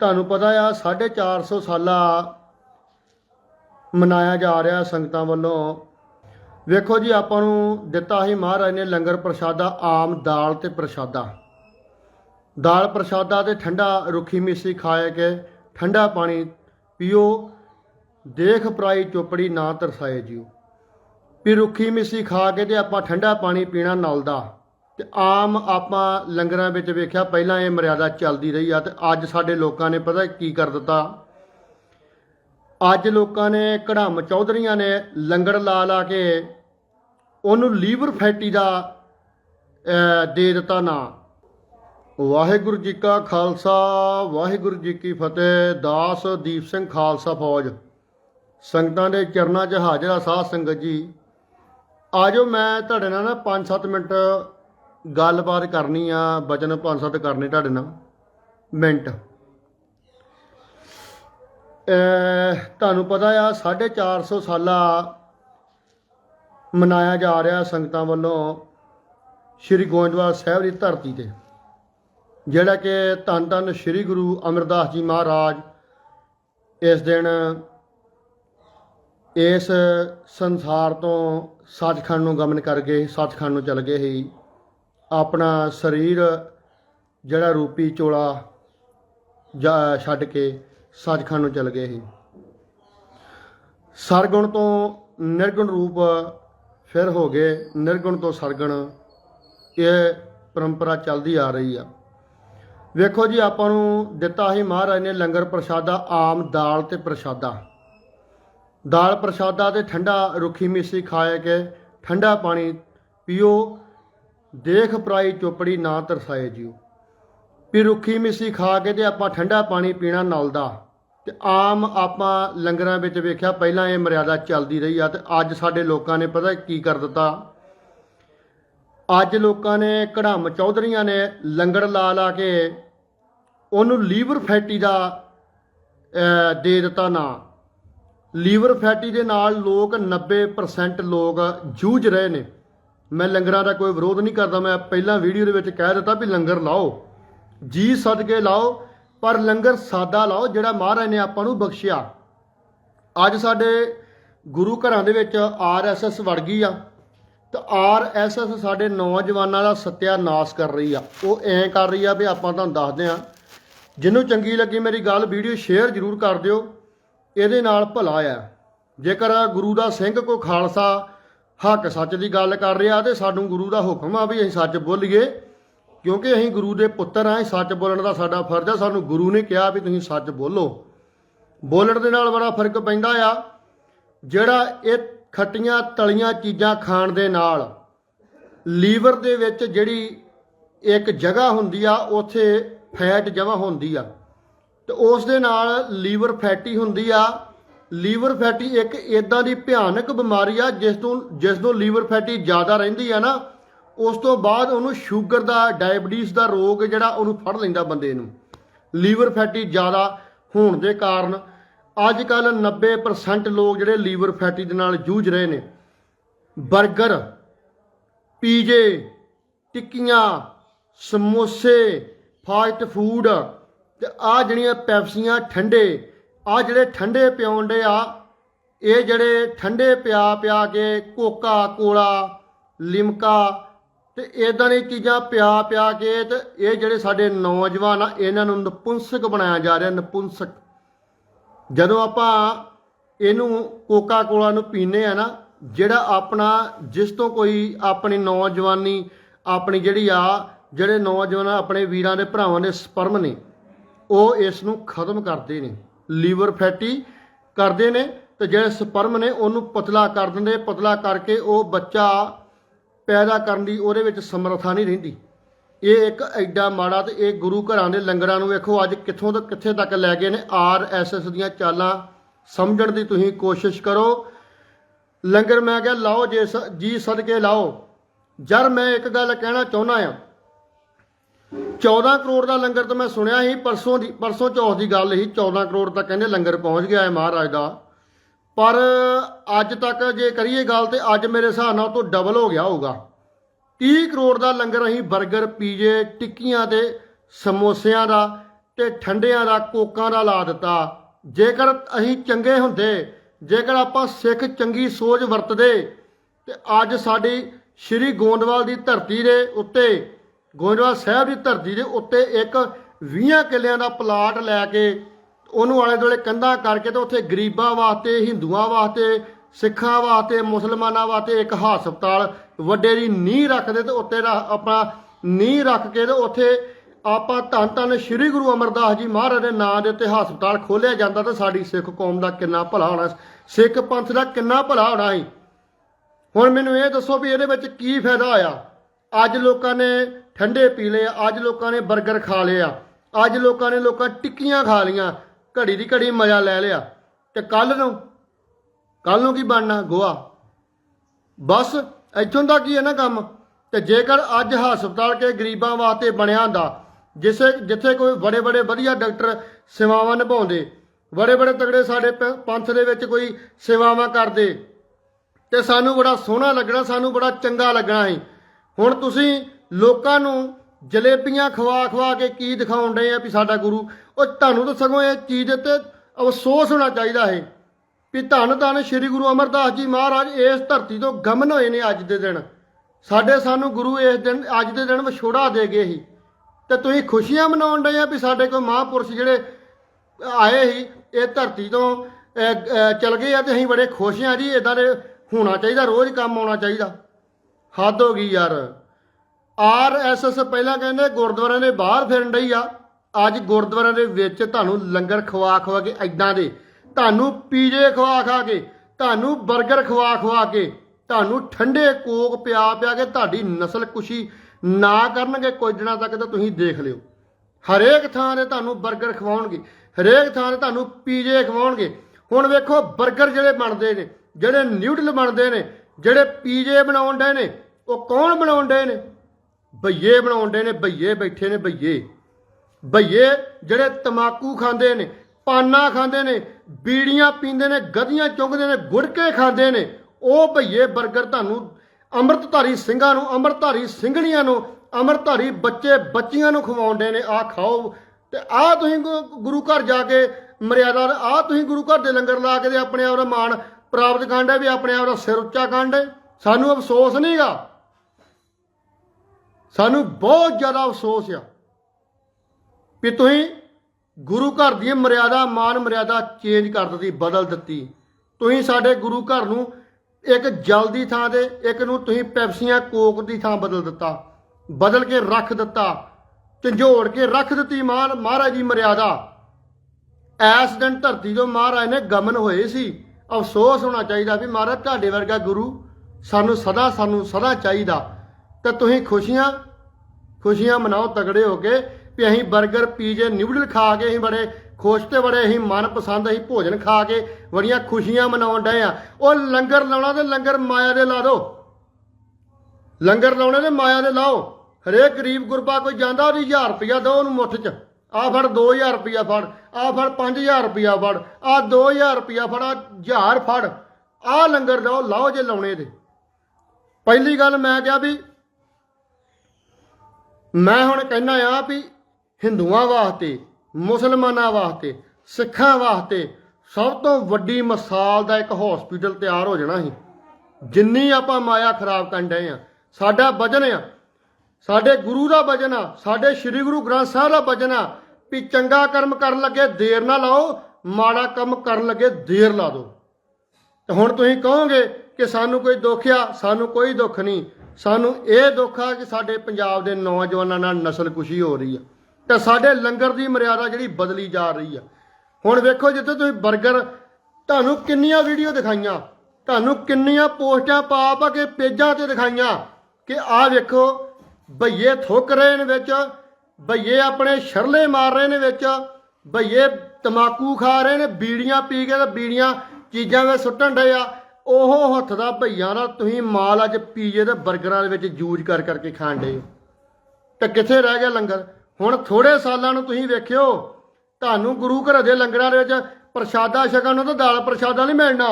ਤੁਹਾਨੂੰ ਪਤਾ ਆ 450 ਸਾਲਾ ਮਨਾਇਆ ਜਾ ਰਿਹਾ ਸੰਗਤਾਂ ਵੱਲੋਂ। ਵੇਖੋ ਜੀ, ਆਪਾਂ ਨੂੰ ਦਿੱਤਾ ਸੀ ਮਹਾਰਾਜ ਨੇ ਲੰਗਰ ਪ੍ਰਸ਼ਾਦਾ, ਆਮ ਦਾਲ ਤੇ ਪ੍ਰਸ਼ਾਦਾ। ਦਾਲ ਪ੍ਰਸ਼ਾਦਾ ਤੇ ਠੰਡਾ ਰੁੱਖੀ ਮਿੱਸੀ ਖਾਏ ਕੇ ਠੰਡਾ ਪਾਣੀ ਪੀਓ। ਦੇਖ ਪਰਾਈ ਚੋਪੜੀ ਨਾ ਤਰਸਾਏ ਜਿਓ। ਵੀ ਰੁੱਖੀ ਮਿੱਸੀ ਖਾ ਕੇ ਤੇ ਆਪਾਂ ਠੰਡਾ ਪਾਣੀ ਪੀਣਾ ਨਲ ਦਾ ਤੇ ਆਮ ਆਪਾਂ ਲੰਗਰਾਂ ਵਿੱਚ ਵੇਖਿਆ, ਪਹਿਲਾਂ ਇਹ ਮਰਿਆਦਾ ਚੱਲਦੀ ਰਹੀ ਆ ਤੇ ਅੱਜ ਸਾਡੇ ਲੋਕਾਂ ਨੇ ਪਤਾ ਕੀ ਕਰ ਦਿੱਤਾ? ਅੱਜ ਲੋਕਾਂ ਨੇ ਕੜਮ ਚੌਧਰੀਆਂ ਨੇ ਲੰਗਰ ਲਾ ਲਾ ਕੇ ਉਹਨੂੰ ਲੀਵਰ ਫੈਟੀ ਦਾ ਦੇ ਦਿੱਤਾ ਨਾਂ। ਵਾਹਿਗੁਰੂ ਜੀ ਕਾ ਖਾਲਸਾ, ਵਾਹਿਗੁਰੂ ਜੀ ਕੀ ਫਤਿਹ, ਦਾਸ ਦੀਪ ਸਿੰਘ ਖਾਲਸਾ ਫੌਜ। ਸੰਗਤਾਂ ਦੇ ਚਰਨਾਂ 'ਚ ਹਾਜ਼ਰ ਆ ਸਾਧ ਸੰਗਤ ਜੀ। ਆਜੋ ਮੈਂ ਤੁਹਾਡੇ ਨਾਲ ਨਾ 5-7 ਮਿੰਟ ਗੱਲਬਾਤ ਕਰਨੀ ਆ, ਬਚਨ 5-7 ਕਰਨੇ ਤੁਹਾਡੇ ਨਾਲ। ਮਿੰਟ। ਤੁਹਾਨੂੰ ਪਤਾ ਆ 450 ਸਾਲਾ ਮਨਾਇਆ ਜਾ ਰਿਹਾ ਸੰਗਤਾਂ ਵੱਲੋਂ ਸ੍ਰੀ ਗੋਇੰਦਵਾਲ ਸਾਹਿਬ ਦੀ ਧਰਤੀ ਤੇ, ਜਿਹੜਾ ਕਿ ਧੰਨ ਧੰਨ ਸ੍ਰੀ ਗੁਰੂ ਅਮਰਦਾਸ ਜੀ ਮਹਾਰਾਜ ਇਸ ਦਿਨ ਇਸ ਸੰਸਾਰ ਤੋਂ ਸੱਚਖੰਡ ਨੂੰ ਗਮਨ ਕਰ ਗਏ, ਸੱਚਖੰਡ ਨੂੰ ਚਲ ਗਏ ਸੀ। ਆਪਣਾ ਸਰੀਰ ਜਿਹੜਾ ਰੂਪੀ ਚੋਲਾ ਜਾਂ ਛੱਡ ਕੇ ਸੱਚਖੰਡ ਨੂੰ ਚਲ ਗਏ ਸੀ। ਸਰਗੁਣ ਤੋਂ ਨਿਰਗੁਣ ਰੂਪ ਫਿਰ ਹੋ ਗਏ। ਨਿਰਗੁਣ ਤੋਂ ਸਰਗਣ ਇਹ ਪਰੰਪਰਾ ਚੱਲਦੀ ਆ ਰਹੀ ਆ। ਵੇਖੋ ਜੀ, ਆਪਾਂ ਨੂੰ ਦਿੱਤਾ ਸੀ ਮਹਾਰਾਜ ਨੇ ਲੰਗਰ ਪ੍ਰਸ਼ਾਦਾ, ਆਮ ਦਾਲ ਤੇ ਪ੍ਰਸ਼ਾਦਾ। ਦਾਲ ਪ੍ਰਸ਼ਾਦਾ ਤੇ ਠੰਡਾ ਰੁੱਖੀ ਮਿੱਸੀ ਖਾਏ ਕੇ ਠੰਡਾ ਪਾਣੀ ਪੀਓ। ਦੇਖ ਪਰਾਈ ਚੋਪੜੀ ਨਾ ਤਰਸਾਏ ਜਿਉ। ਵੀ ਰੁੱਖੀ ਮਿੱਸੀ ਖਾ ਕੇ ਤੇ ਆਪਾਂ ਠੰਡਾ ਪਾਣੀ ਪੀਣਾ ਨਲ ਦਾ ਤੇ ਆਮ ਆਪਾਂ ਲੰਗਰਾਂ ਵਿੱਚ ਵੇਖਿਆ ਪਹਿਲਾਂ ਇਹ ਮਰਿਆਦਾ ਚੱਲਦੀ ਰਹੀ ਆ ਤੇ ਅੱਜ ਸਾਡੇ ਲੋਕਾਂ ਨੇ ਪਤਾ ਕੀ ਕਰ ਦਿੱਤਾ? ਅੱਜ ਲੋਕਾਂ ਨੇ ਕੜਮ ਚੌਧਰੀਆਂ ਨੇ ਲੰਗਰ ਲਾ ਲਾ ਕੇ ਉਹਨੂੰ ਲੀਵਰ ਫੈਟੀ ਦਾ ਦੇ ਦਿੱਤਾ ਨਾਂ। ਲੀਵਰ ਫੈਟੀ ਦੇ ਨਾਲ ਲੋਕ 90% ਲੋਕ ਜੂਝ ਰਹੇ ਨੇ। ਮੈਂ ਲੰਗਰਾਂ ਦਾ ਕੋਈ ਵਿਰੋਧ ਨਹੀਂ ਕਰਦਾ, ਮੈਂ ਪਹਿਲਾਂ ਵੀਡੀਓ ਦੇ ਵਿੱਚ ਕਹਿ ਦਿੱਤਾ ਵੀ ਲੰਗਰ ਲਾਓ। ਜੀ ਸਦਕੇ ਲਾਓ, ਪਰ ਲੰਗਰ ਸਾਦਾ ਲਾਓ, ਜਿਹੜਾ ਮਹਾਰਾਜ ਨੇ ਆਪਾਂ ਨੂੰ ਬਖਸ਼ਿਆ। ਅੱਜ ਸਾਡੇ ਗੁਰੂ ਘਰਾਂ ਦੇ ਵਿੱਚ ਆਰਐਸਐਸ ਵੜ ਗਈ ਆ, ਤਾਂ ਆਰਐਸਐਸ ਸਾਡੇ ਨੌਜਵਾਨਾਂ ਦਾ ਸਤਿਆਨਾਸ਼ ਕਰ ਰਹੀ ਆ। ਉਹ ਐਂ ਕਰ ਰਹੀ ਆ ਵੀ ਆਪਾਂ ਤੁਹਾਨੂੰ ਦੱਸਦੇ ਆ। ਜਿਹਨੂੰ ਚੰਗੀ ਲੱਗੀ ਮੇਰੀ ਗੱਲ, ਵੀਡੀਓ ਸ਼ੇਅਰ ਜ਼ਰੂਰ ਕਰ ਦਿਓ। ਇਹਦੇ ਨਾਲ ਭਲਾ ਆ। ਜੇਕਰ ਗੁਰੂ ਦਾ ਸਿੰਘ ਕੋ ਖਾਲਸਾ ਹੱਕ ਸੱਚ ਦੀ ਗੱਲ ਕਰ ਰਿਹਾ ਤੇ ਸਾਨੂੰ ਗੁਰੂ ਦਾ ਹੁਕਮ ਆ ਵੀ ਅਸੀਂ ਸੱਚ ਬੋਲੀਏ, ਕਿਉਂਕਿ ਅਸੀਂ ਗੁਰੂ ਦੇ ਪੁੱਤਰ ਆਂ ਸੱਚ ਬੋਲਣ ਦਾ ਸਾਡਾ ਫਰਜ਼ ਆ। ਸਾਨੂੰ ਗੁਰੂ ਨੇ ਕਿਹਾ ਵੀ ਤੁਸੀਂ ਸੱਚ ਬੋਲੋ। ਬੋਲਣ ਦੇ ਨਾਲ ਬੜਾ ਫ਼ਰਕ ਪੈਂਦਾ ਆ। ਜਿਹੜਾ ਇਹ ਖੱਟੀਆਂ ਤਲੀਆਂ ਚੀਜ਼ਾਂ ਖਾਣ ਦੇ ਨਾਲ ਲੀਵਰ ਦੇ ਵਿੱਚ ਜਿਹੜੀ ਇੱਕ ਜਗ੍ਹਾ ਹੁੰਦੀ ਆ, ਉੱਥੇ ਫੈਟ ਜਮ੍ਹਾਂ ਹੁੰਦੀ ਆ। ਤੇ ਉਸ ਦੇ ਨਾਲ ਲੀਵਰ ਫੈਟੀ ਹੁੰਦੀ ਆ। ਲੀਵਰ ਫੈਟੀ ਇੱਕ ਇਦਾਂ ਦੀ ਭਿਆਨਕ ਬਿਮਾਰੀ ਆ, ਜਿਸ ਤੋਂ ਜਿਸ ਤੋਂ ਲੀਵਰ ਫੈਟੀ ਜ਼ਿਆਦਾ ਰਹਿੰਦੀ ਆ ਨਾ, ਉਸ ਤੋਂ ਬਾਅਦ ਉਹਨੂੰ ਸ਼ੂਗਰ ਦਾ, ਡਾਇਬੀਟੀਜ਼ ਦਾ ਰੋਗ ਜਿਹੜਾ ਉਹਨੂੰ ਫੜ ਲੈਂਦਾ ਬੰਦੇ ਨੂੰ। ਲੀਵਰ ਫੈਟੀ ਜ਼ਿਆਦਾ ਹੋਣ ਦੇ ਕਾਰਨ ਅੱਜ ਕੱਲ 90% ਲੋਕ ਜਿਹੜੇ ਲੀਵਰ ਫੈਟੀ ਦੇ ਨਾਲ ਜੂਝ ਰਹੇ ਨੇ। 버ਗਰ ਪੀਜੇ, ਟਿੱਕੀਆਂ, ਸਮੋਸੇ, ਫਾਸਟ ਫੂਡ ਤੇ ਆ ਜਿਹੜੀਆਂ ਪੈਪਸੀਆਂ ਠੰਡੇ ਆ ਜਿਹੜੇ ਠੰਡੇ ਪਿਉਣ ਆ, ਇਹ ਜਿਹੜੇ ਠੰਡੇ ਪਿਆ ਪਿਆ ਕੇ ਕੋਕਾ, ਕੋਲਾ, ਲਿਮਕਾ ਤੇ ਇਦਾਂ ਦੀਆਂ ਚੀਜ਼ਾਂ ਪਿਆ ਪਿਆ ਕੇ ਤੇ ਇਹ ਜਿਹੜੇ ਸਾਡੇ ਨੌਜਵਾਨ ਆ, ਇਹਨਾਂ ਨੂੰ ਨਪੁੰਸਕ ਬਣਾਇਆ ਜਾ ਰਿਹਾ, ਨਪੁੰਸਕ। ਜਦੋਂ ਆਪਾਂ ਇਹਨੂੰ ਕੋਕਾ, ਕੋਲਾ ਨੂੰ ਪੀਨੇ ਆ ਨਾ, ਜਿਹੜਾ ਆਪਣਾ, ਜਿਸ ਤੋਂ ਕੋਈ ਆਪਣੀ ਨੌਜਵਾਨੀ, ਆਪਣੀ ਜਿਹੜੀ ਆ, ਜਿਹੜੇ ਨੌਜਵਾਨ ਆਪਣੇ ਵੀਰਾਂ ਦੇ ਭਰਾਵਾਂ ਦੇ ਸਪਰਮ ਨੇ, ਉਹ ਇਸ ਨੂੰ ਖਤਮ ਕਰਦੇ ਨੇ। ਲੀਵਰ ਫੈਟੀ ਕਰਦੇ ਨੇ ਤੇ ਜਿਹੜੇ ਸਪਰਮ ਨੇ ਉਹਨੂੰ ਪਤਲਾ ਕਰ ਦਿੰਦੇ, ਪਤਲਾ ਕਰਕੇ ਉਹ ਬੱਚਾ ਪੈਦਾ ਕਰਨ ਦੀ ਉਹਦੇ ਵਿੱਚ ਸਮਰੱਥਾ ਨਹੀਂ ਰਹਿੰਦੀ। ਇਹ ਇੱਕ ਐਡਾ ਮਾੜਾ ਤੇ ਇਹ ਗੁਰੂ ਘਰਾਂ ਦੇ ਲੰਗਰਾਂ ਨੂੰ ਵੇਖੋ, ਅੱਜ ਕਿੱਥੋਂ ਤੋਂ ਕਿੱਥੇ ਤੱਕ ਲੈ ਗਏ ਨੇ ਆਰਐਸਐਸ ਦੀਆਂ ਚਾਲਾਂ। ਸਮਝਣ ਦੀ ਤੁਸੀਂ ਕੋਸ਼ਿਸ਼ ਕਰੋ। ਲੰਗਰ ਮੈਂ ਕਿਹਾ, ਲਾਓ ਜੇ ਸ- ਜੀ ਸਦਕੇ ਲਾਓ। ਜਰ ਮੈਂ ਇੱਕ ਗੱਲ ਕਹਿਣਾ ਚਾਹੁੰਦਾ ਆ 14 ਕਰੋੜ ਦਾ ਲੰਗਰ ਤਾਂ ਮੈਂ ਸੁਣਿਆ ਸੀ, ਪਰਸੋਂ ਦੀ ਪਰਸੋਂ ਚੌਥ ਦੀ ਗੱਲ ਸੀ 14 ਕਰੋੜ ਤੱਕ ਕਹਿੰਦੇ ਲੰਗਰ ਪਹੁੰਚ ਗਿਆ ਹੈ ਮਹਾਰਾਜ ਦਾ। ਪਰ ਅੱਜ ਤੱਕ ਜੇ ਕਰੀਏ ਗੱਲ ਤੇ ਅੱਜ ਮੇਰੇ ਹਿਸਾਬ ਨਾਲ ਉਹ ਤੋਂ ਡਬਲ ਹੋ ਗਿਆ ਹੋਊਗਾ। 30 ਕਰੋੜ ਦਾ ਲੰਗਰ ਅਸੀਂ 버ਗਰ ਪੀਜੇ, ਟਿੱਕੀਆਂ ਤੇ ਸਮੋਸਿਆਂ ਦਾ ਤੇ ਠੰਡਿਆਂ ਦਾ, ਕੋਕਾਂ ਦਾ ਲਾ ਦਿੱਤਾ। ਜੇਕਰ ਅਸੀਂ ਚੰਗੇ ਹੁੰਦੇ, ਜੇਕਰ ਆਪਾਂ ਸਿੱਖ ਚੰਗੀ ਸੋਚ ਵਰਤਦੇ, ਤੇ ਅੱਜ ਸਾਡੀ ਸ਼੍ਰੀ ਗੋਂਦਵਾਲ ਦੀ ਧਰਤੀ ਦੇ ਉੱਤੇ ਗੋਂਦਵਾਲ ਸਾਹਿਬ ਦੀ ਧਰਤੀ ਦੇ ਉੱਤੇ ਇੱਕ 20 ਕਿੱਲਿਆਂ ਦਾ ਪਲਾਟ ਲੈ ਕੇ ਉਹਨੂੰ ਆਲੇ ਦੁਆਲੇ ਕੰਧਾਂ ਕਰਕੇ ਤੇ ਉੱਥੇ ਗਰੀਬਾਂ ਵਾਸਤੇ, ਹਿੰਦੂਆਂ ਵਾਸਤੇ, ਸਿੱਖਾਂ ਵਾਸਤੇ, ਮੁਸਲਮਾਨਾਂ ਵਾਸਤੇ ਇੱਕ ਹਸਪਤਾਲ ਵੱਡੇ ਦੀ ਨੀਂਹ ਰੱਖਦੇ ਤੇ ਉੱਤੇ ਦਾ ਆਪਣਾ ਨੀਂਹ ਰੱਖ ਕੇ ਤੇ ਉੱਥੇ ਆਪਾਂ ਧੰਨ ਧੰਨ ਸ੍ਰੀ ਗੁਰੂ ਅਮਰਦਾਸ ਜੀ ਮਹਾਰਾਜ ਦੇ ਨਾਂ ਦੇ ਉੱਤੇ ਹਸਪਤਾਲ ਖੋਲਿਆ ਜਾਂਦਾ ਤਾਂ ਸਾਡੀ ਸਿੱਖ ਕੌਮ ਦਾ ਕਿੰਨਾ ਭਲਾ ਹੋਣਾ, ਸਿੱਖ ਪੰਥ ਦਾ ਕਿੰਨਾ ਭਲਾ ਹੋਣਾ ਸੀ। ਹੁਣ ਮੈਨੂੰ ਇਹ ਦੱਸੋ ਵੀ ਇਹਦੇ ਵਿੱਚ ਕੀ ਫਾਇਦਾ ਹੋਇਆ? ਅੱਜ ਲੋਕਾਂ ਨੇ ਠੰਡੇ ਪੀ ਲਏ, ਅੱਜ ਲੋਕਾਂ ਨੇ 버ਗਰ ਖਾ ਲਿਆ ਅੱਜ ਲੋਕਾਂ ਨੇ ਲੋਕਾਂ ਟਿੱਕੀਆਂ ਖਾ ਲੀਆਂ ਘੜੀ ਦੀ ਘੜੀ ਮਜ਼ਾ ਲੈ ਲਿਆ। ਤੇ ਕੱਲ ਨੂੰ ਕੱਲ ਨੂੰ ਕੀ ਬਣਨਾ ਗੋਆ? ਬਸ, ਇੱਥੋਂ ਦਾ ਕੀ ਹੈ ਨਾ ਕੰਮ? ਤੇ ਜੇਕਰ ਅੱਜ ਹਸਪਤਾਲ ਕੇ ਗਰੀਬਾਂ ਵਾਸਤੇ ਬਣਿਆ ਹੁੰਦਾ, ਜਿਸੇ, ਜਿੱਥੇ ਕੋਈ ਬੜੇ ਬੜੇ ਵਧੀਆ ਡਾਕਟਰ ਸੇਵਾਵਾਂ ਨਿਭਾਉਂਦੇ ਬੜੇ ਬੜੇ ਤਗੜੇ ਸਾਡੇ ਪ- ਪੰਥ ਦੇ ਵਿੱਚ ਕੋਈ ਸੇਵਾਵਾਂ ਕਰਦੇ, ਤੇ ਸਾਨੂੰ ਬੜਾ ਸੋਹਣਾ ਲੱਗਣਾ, ਸਾਨੂੰ ਬੜਾ ਚੰਗਾ ਲੱਗਣਾ ਸੀ। ਹੁਣ ਤੁਸੀਂ ਲੋਕਾਂ ਨੂੰ ਜਲੇਬੀਆਂ ਖਵਾ ਖਵਾ ਕੇ ਕੀ ਦਿਖਾਉਣ ਡਏ ਆ ਵੀ ਸਾਡਾ ਗੁਰੂ? ਉਹ ਤੁਹਾਨੂੰ ਤਾਂ ਸਗੋਂ ਇਹ ਚੀਜ਼ ਤੇ ਅਫਸੋਸ ਹੋਣਾ ਚਾਹੀਦਾ ਹੈ ਵੀ ਧੰਨ ਧੰਨ ਸ੍ਰੀ ਗੁਰੂ ਅਮਰਦਾਸ ਜੀ ਮਹਾਰਾਜ ਇਸ ਧਰਤੀ ਤੋਂ ਗਮਨ ਹੋਏ ਨੇ ਅੱਜ ਦੇ ਦਿਨ। ਸਾਡੇ ਸਾਨੂੰ ਗੁਰੂ ਇਸ ਦਿਨ ਅੱਜ ਦੇ ਦਿਨ ਵਿਛੋੜਾ ਦੇ ਗਏ ਸੀ। ਤੇ ਤੁਸੀਂ ਖੁਸ਼ੀਆਂ ਮਨਾਉਣ ਡਏ ਆ ਵੀ ਸਾਡੇ ਕੋਈ ਮਹਾਂਪੁਰਸ਼ ਜਿਹੜੇ ਆਏ ਸੀ ਇਹ ਧਰਤੀ ਤੋਂ ਅਹ, ਚਲ ਗਏ ਆ ਤੇ ਅਸੀਂ ਬੜੇ ਖੁਸ਼ ਆ ਜੀ। ਇਦਾਂ ਦੇ ਹੋਣਾ ਚਾਹੀਦਾ ਰੋਜ਼ ਕੰਮ ਆਉਣਾ ਚਾਹੀਦਾ। ਹੱਦ ਹੋ ਗਈ ਯਾਰ। ਆਰਐਸਐਸ ਪਹਿਲਾਂ ਕਹਿੰਦੇ ਗੁਰਦੁਆਰਿਆਂ ਦੇ ਬਾਹਰ ਫਿਰਨ ਰਹੀ ਆ। ਅੱਜ ਗੁਰਦੁਆਰਿਆਂ ਦੇ ਵਿੱਚ ਤੁਹਾਨੂੰ ਲੰਗਰ ਖਵਾ ਖਵਾ ਕੇ ਐਦਾਂ ਦੇ, ਤੁਹਾਨੂੰ ਪੀਜੇ ਖਵਾ ਖਾ ਕੇ, ਤੁਹਾਨੂੰ 버ਗਰ ਖਵਾ ਖਵਾ ਕੇ, ਤੁਹਾਨੂੰ ਠੰਡੇ ਕੋਕ ਪਿਆ ਪਿਆ ਕੇ ਤੁਹਾਡੀ ਨਸਲ ਕੁਸ਼ੀ ਨਾ ਕਰਨਗੇ ਕੁਝ ਦਿਨਾਂ ਤੱਕ ਤਾਂ ਤੁਸੀਂ ਦੇਖ ਲਿਓ। ਹਰੇਕ ਥਾਂ ਦੇ ਤੁਹਾਨੂੰ 버ਗਰ ਖਵਾਉਣਗੇ, ਹਰੇਕ ਥਾਂ ਦੇ ਤੁਹਾਨੂੰ ਪੀਜੇ ਖਵਾਉਣਗੇ। ਹੁਣ ਵੇਖੋ 버ਗਰ ਜਿਹੜੇ ਬਣਦੇ ਨੇ, ਜਿਹੜੇ ਨਿਊਡਲ ਬਣਦੇ ਨੇ, ਜਿਹੜੇ ਪੀਜੇ ਬਣਾਉਣ ਬਣਾਉਂਦੇ ਨੇ, ਉਹ ਕੌਣ ਬਣਾਉਣ ਬਣਾਉਂਦੇ ਨੇ? ਬਈਏ ਬਣਾਉਂਦੇ ਨੇ, ਬਈਏ ਬੈਠੇ ਨੇ, ਬਈਏ। ਬਈਏ ਜਿਹੜੇ ਤਮਾਕੂ ਖਾਂਦੇ ਨੇ, ਪਾਨਾ ਖਾਂਦੇ ਨੇ, ਬੀੜੀਆਂ ਪੀਂਦੇ ਨੇ, ਗਧੀਆਂ ਚੁੰਗਦੇ ਨੇ, ਗੁੜਕੇ ਖਾਂਦੇ ਨੇ, ਉਹ ਭਈਏ 버ਗਰ ਤੁਹਾਨੂੰ ਅੰਮ੍ਰਿਤਧਾਰੀ ਸਿੰਘਾਂ ਨੂੰ, ਅੰਮ੍ਰਿਤਧਾਰੀ ਸਿੰਘਣੀਆਂ ਨੂੰ, ਅੰਮ੍ਰਿਤਧਾਰੀ ਬੱਚੇ ਬੱਚੀਆਂ ਨੂੰ ਖਵਾਉਂਦੇ ਨੇ ਆ ਖਾਓ। ਤੇ ਆ ਤੁਸੀਂ ਗੁ- ਗੁਰੂ ਘਰ ਜਾ ਕੇ ਮਰਿਆਦਾ ਆ ਤੁਸੀਂ ਗੁਰੂ ਘਰ ਦੇ ਲੰਗਰ ਲਾ ਕੇ ਤੇ ਆਪਣੇ ਆਪ ਦਾ ਮਾਣ ਪ੍ਰਾਪਤ ਕਾਂਡ ਹੈ ਵੀ ਆਪਣੇ ਆਪ ਦਾ ਸਿਰ ਉੱਚਾ ਕਾਂਡ ਹੈ ਸਾਨੂੰ ਅਫਸੋਸ ਨਹੀਂਗਾ ਸਾਨੂੰ ਬਹੁਤ ਜ਼ਿਆਦਾ ਅਫਸੋਸ ਆ ਵੀ ਤੁਸੀਂ ਗੁਰੂ ਘਰ ਦੀ ਮਰਿਆਦਾ, ਮਾਨ ਮਰਿਆਦਾ ਚੇਂਜ ਕਰ ਦਿੱਤੀ, ਬਦਲ ਦਿੱਤੀ। ਤੁਸੀਂ ਸਾਡੇ ਗੁਰੂ ਘਰ ਨੂੰ ਇੱਕ ਜਲ ਦੀ ਥਾਂ ਤੇ, ਇੱਕ ਨੂੰ ਤੁਸੀਂ ਪੈਪਸੀਆਂ ਕੋਕ ਦੀ ਥਾਂ ਬਦਲ ਦਿੱਤਾ। ਬਦਲ ਕੇ ਰੱਖ ਦਿੱਤਾ, ਝੰਜੋੜ ਕੇ ਰੱਖ ਦਿੱਤੀ ਮਾਨ, ਮਹਾਰਾਜ ਦੀ ਮਰਿਆਦਾ। ਐਸ ਦਿਨ ਧਰਤੀ ਤੋਂ ਮਹਾਰਾਜ ਨੇ ਗਮਨ ਹੋਏ ਸੀ। ਅਫਸੋਸ ਹੋਣਾ ਚਾਹੀਦਾ ਵੀ ਮਹਾਰਾਜ, ਤੁਹਾਡੇ ਵਰਗਾ ਗੁਰੂ ਸਾਨੂੰ ਸਦਾ ਸਾਨੂੰ ਸਦਾ ਚਾਹੀਦਾ। ਤੇ ਤੁਸੀਂ ਖੁਸ਼ੀਆਂ ਖੁਸ਼ੀਆਂ ਮਨਾਓ, ਤਗੜੇ ਹੋ ਕੇ। ਵੀ ਅਸੀਂ 버ਗਰ ਪੀਜੇ, ਨਿਊਡਲ ਖਾ ਕੇ ਅਸੀਂ ਬੜੇ ਖੁਸ਼ ਤੇ ਬੜੇ ਅਸੀਂ ਮਨਪਸੰਦ ਅਸੀਂ ਭੋਜਨ ਖਾ ਕੇ ਬੜੀਆਂ ਖੁਸ਼ੀਆਂ ਮਨਾਉਣ ਡਏ ਆ। ਉਹ ਲੰਗਰ ਲਾਉਣਾ ਤੇ ਲੰਗਰ ਮਾਇਆ ਦੇ ਲਾ ਦਿਓ ਲੰਗਰ ਲਾਉਣੇ ਤੇ ਮਾਇਆ ਦੇ ਲਾਓ। ਹਰੇਕ ਗਰੀਬ ਗੁਰਬਾ ਕੋਈ ਜਾਂਦਾ, ਉਹਦੀ 1000 ਰੁਪਇਆ ਦੋ ਉਹਨੂੰ ਮੁੱਠ 'ਚ। ਆ ਫੜ 2000 ਰੁਪਇਆ ਫੜ। ਆ ਫੜ 5000 ਰੁਪਇਆ ਫੜ। ਆ 2000 ਰੁਪਇਆ ਫੜ, ਆ 1000 ਫੜ। ਆ ਲੰਗਰ ਲਾਓ ਲਾਓ ਜੇ ਲਾਉਣੇ ਤੇ। ਪਹਿਲੀ ਗੱਲ ਮੈਂ ਕਿਹਾ ਵੀ ਮੈਂ ਹੁਣ ਕਹਿਣਾ ਆ ਵੀ ਹਿੰਦੂਆਂ ਵਾਸਤੇ, ਮੁਸਲਮਾਨਾਂ ਵਾਸਤੇ, ਸਿੱਖਾਂ ਵਾਸਤੇ ਸਭ ਤੋਂ ਵੱਡੀ ਮਿਸਾਲ ਦਾ ਇੱਕ ਹਸਪੀਟਲ ਤਿਆਰ ਹੋ ਜਾਣਾ ਸੀ। ਜਿੰਨੀ ਆਪਾਂ ਮਾਇਆ ਖਰਾਬ ਕਰਨ ਡਏ ਆ, ਸਾਡਾ ਵਜਨ ਆ, ਸਾਡੇ ਗੁਰੂ ਦਾ ਵਜਨ ਆ, ਸਾਡੇ ਸ੍ਰੀ ਗੁਰੂ ਗ੍ਰੰਥ ਸਾਹਿਬ ਦਾ ਵਜਨ ਆ ਵੀ ਚੰਗਾ ਕਰਮ ਕਰਨ ਲੱਗੇ ਦੇਰ ਨਾ ਲਾਓ, ਮਾੜਾ ਕੰਮ ਕਰਨ ਲੱਗੇ ਦੇਰ ਲਾ ਦਿਓ। ਤੇ ਹੁਣ ਤੁਸੀਂ ਕਹੋਗੇ ਕਿ ਸਾਨੂੰ ਕੋਈ ਦੁੱਖ ਆ, ਸਾਨੂੰ ਕੋਈ ਦੁੱਖ ਨਹੀਂ। ਸਾਨੂੰ ਇਹ ਦੁੱਖ ਆ ਕਿ ਸਾਡੇ ਪੰਜਾਬ ਦੇ ਨੌਜਵਾਨਾਂ ਨਾਲ ਨਸਲਕੁਸ਼ੀ ਹੋ ਰਹੀ ਆ ਤੇ ਸਾਡੇ ਲੰਗਰ ਦੀ ਮਰਿਆਦਾ ਜਿਹੜੀ ਬਦਲੀ ਜਾ ਰਹੀ ਆ। ਹੁਣ ਵੇਖੋ ਜਿੱਥੇ ਤੁਸੀਂ 버ਗਰ ਤੁਹਾਨੂੰ ਕਿੰਨੀਆਂ ਵੀਡੀਓ ਦਿਖਾਈਆਂ, ਤੁਹਾਨੂੰ ਕਿੰਨੀਆਂ ਪੋਸਟਾਂ ਪਾ ਪਾ ਕੇ ਪੇਜਾਂ ਤੇ ਦਿਖਾਈਆਂ ਕਿ ਆਹ ਵੇਖੋ ਭਈਏ ਥੁੱਕ ਰਹੇ ਨੇ ਵਿੱਚ ਭਈਏ ਆਪਣੇ ਸ਼ਰਲੇ ਮਾਰ ਰਹੇ ਨੇ ਵਿੱਚ ਭਈਏ ਤਮਾਕੂ ਖਾ ਰਹੇ ਨੇ, ਬੀੜੀਆਂ ਪੀ ਕੇ ਤੇ ਬੀੜੀਆਂ ਚੀਜ਼ਾਂ ਵਿੱਚ ਸੁੱਟਣ ਡਏ ਆ। ਉਹ ਹੱਥ ਦਾ ਭਈਆ ਨਾ ਤੁਸੀਂ ਮਾਲ ਅੱਜ ਪੀਜੇ ਤੇ 버ਗਰਾਂ ਦੇ ਵਿੱਚ ਯੂਜ਼ ਕਰ ਕਰਕੇ ਖਾਣ ਡਏ ਹੋ। ਤੇ ਕਿੱਥੇ ਰਹਿ ਗਿਆ ਲੰਗਰ? ਹੁਣ ਥੋੜੇ ਸਾਲਾਂ ਨੂੰ ਤੁਸੀਂ ਵੇਖਿਓ, ਤੁਹਾਨੂੰ ਗੁਰੂ ਘਰ ਦੇ ਲੰਗਰਾਂ ਦੇ ਵਿੱਚ ਪ੍ਰਸ਼ਾਦਾ ਛਕਣ ਨੂੰ ਤਾਂ ਦਾਲ ਪ੍ਰਸ਼ਾਦਾ ਨਹੀਂ ਮਿਲਣਾ।